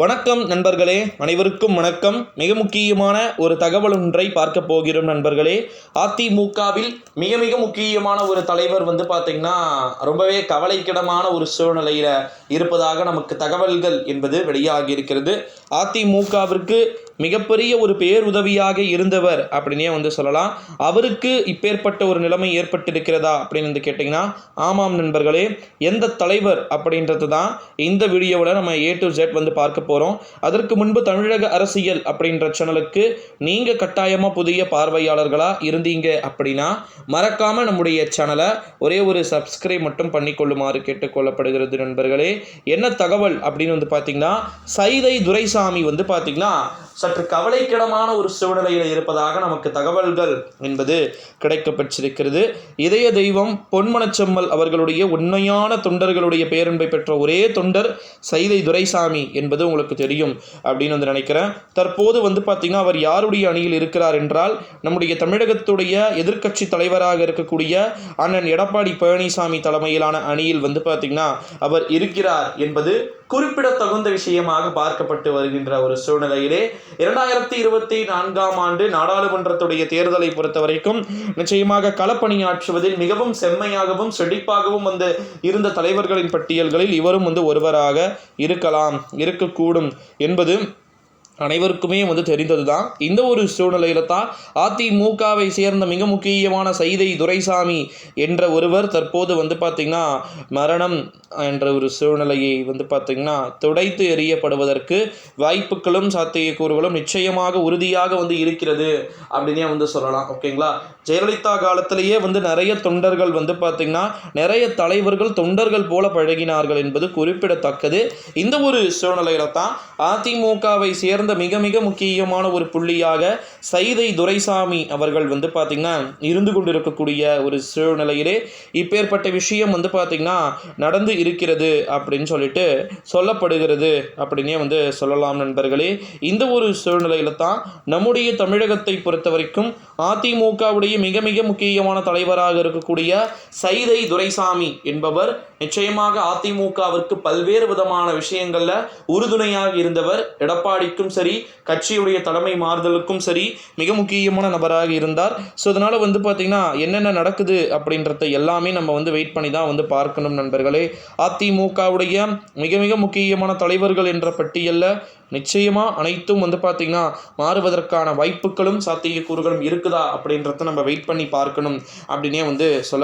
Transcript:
வணக்கம் நண்பர்களே அனைவருக்கும் வணக்கம். மிக முக்கியமான ஒரு தகவல் ஒன்றை பார்க்க போகிறோம் நண்பர்களே. அதிமுகவில் மிக மிக முக்கியமான ஒரு தலைவர் வந்து பார்த்திங்கன்னா ரொம்பவே கவலைக்கிடமான ஒரு சூழ்நிலையில் இருப்பதாக நமக்கு தகவல்கள் என்பது வெளியாகி இருக்கிறது. அதிமுகவிற்கு மிகப்பெரிய ஒரு பேருதவியாக இருந்தவர் அப்படின்னே வந்து சொல்லலாம். அவருக்கு இப்பேற்பட்ட ஒரு நிலைமை ஏற்பட்டிருக்கிறதா அப்படின்னு வந்து கேட்டிங்கன்னா ஆமாம் நண்பர்களே எந்த தலைவர் அப்படின்றது தான் இந்த வீடியோவில் நம்ம ஏ டு ஜெட் வந்து பார்க்க போகிறோம் அதற்கு முன்பு தமிழக அரசியல் அப்படின்ற சேனலுக்கு நீங்கள் கட்டாயமாக புதிய பார்வையாளர்களாக இருந்தீங்க அப்படின்னா மறக்காமல் நம்முடைய சேனலை ஒரே ஒரு சப்ஸ்கிரைப் மட்டும் பண்ணிக்கொள்ளுமாறு கேட்டுக்கொள்ளப்படுகிறது நண்பர்களே. என்ன தகவல் அப்படின்னு வந்து பார்த்தீங்கன்னா சைதை துரைசாமி வந்து பார்த்தீங்கன்னா சற்று கவலைக்கிடமான ஒரு சூழ்நிலையில் இருப்பதாக நமக்கு தகவல்கள் என்பது கிடைக்கப்பெற்றிருக்கிறது இதய தெய்வம் பொன்மனச்செம்மல் அவர்களுடைய உண்மையான தொண்டர்களுடைய பேரன்பை பெற்ற ஒரே தொண்டர் சைதை துரைசாமி என்பது உங்களுக்கு தெரியும் அப்படின்னு வந்து நினைக்கிறேன். தற்போது வந்து பார்த்திங்கன்னா அவர் யாருடைய அணியில் இருக்கிறார் என்றால் நம்முடைய தமிழகத்துடைய எதிர்க்கட்சி தலைவராக இருக்கக்கூடிய அண்ணன் எடப்பாடி பழனிசாமி தலைமையிலான அணியில் வந்து பார்த்திங்கன்னா அவர் இருக்கிறார் என்பது குறிப்பிடத்தகுந்த விஷயமாக பார்க்கப்பட்டு வருகின்ற ஒரு சூழ்நிலையிலே இரண்டாயிரத்தி இருபத்தி நான்காம் ஆண்டு நாடாளுமன்றத்துடைய தேர்தலை பொறுத்த வரைக்கும் நிச்சயமாக களப்பணியாற்றுவதில் மிகவும் செம்மையாகவும் செழிப்பாகவும் வந்து இருந்த தலைவர்களின் பட்டியல்களில் இவரும் வந்து ஒருவராக இருக்கலாம் இருக்கக்கூடும் என்பது அனைவருக்குமே வந்து தெரிந்தது தான் இந்த ஒரு சூழ்நிலையில தான் அதிமுகவை சேர்ந்த மிக முக்கியமான சைதை துரைசாமி என்ற ஒருவர் தற்போது வந்து பார்த்திங்கன்னா மரணம் என்ற ஒரு சூழ்நிலையை வந்து பார்த்திங்கன்னா துடைத்து எறியப்படுவதற்கு வாய்ப்புகளும் சாத்தியக்கூறுகளும் நிச்சயமாக உறுதியாக வந்து இருக்கிறது அப்படின்னே வந்து சொல்லலாம். ஓகேங்களா? ஜெயலலிதா காலத்திலேயே வந்து நிறைய தொண்டர்கள் வந்து பார்த்திங்கன்னா நிறைய தலைவர்கள் தொண்டர்கள் போல பழகினார்கள் என்பது குறிப்பிடத்தக்கது. இந்த ஒரு சூழ்நிலையில தான் அதிமுகவை சேர்ந்த மிக மிக முக்கியமான ஒரு புள்ளியாக சைதை துரைசாமி அவர்கள் வந்து பார்த்திங்கன்னா இருந்து கொண்டிருக்கக்கூடிய ஒரு சூழ்நிலையிலே இப்பேற்பட்ட விஷயம் வந்து பார்த்திங்கன்னா நடந்து இருக்கிறது அப்படின்னு சொல்லிட்டு சொல்லப்படுகிறது அப்படின்னே வந்து சொல்லலாம் நண்பர்களே. இந்த ஒரு சூழ்நிலையில் தான் நம்முடைய தமிழகத்தை பொறுத்த வரைக்கும் அதிமுகவுடைய மிக மிக முக்கியமான தலைவராக இருக்கக்கூடிய சைதை துரைசாமி என்பவர் நிச்சயமாக அதிமுகவிற்கு பல்வேறு விதமான விஷயங்களில் உறுதுணையாக இருந்தவர். எடப்பாடிக்கும் சரி கட்சியுடைய தலைமை மாறுதலுக்கும் சரி மிக முக்கியமான நபராக இருந்தார். ஸோ அதனால வந்து பார்த்தீங்கன்னா என்னென்ன நடக்குது அப்படின்றத எல்லாமே நம்ம வந்து வெயிட் பண்ணி தான் வந்து பார்க்கணும் நண்பர்களே. அதிமுகவுடைய மிக மிக முக்கியமான தலைவர்கள் என்ற பட்டியலில் நிச்சயமாக அனைத்தும் வந்து பார்த்திங்கன்னா மாறுவதற்கான வாய்ப்புகளும் சாத்தியக்கூறுகளும் இருக்குதா அப்படின்றத நம்ம வெயிட் பண்ணி பார்க்கணும் அப்படின்னே வந்து சொல்ல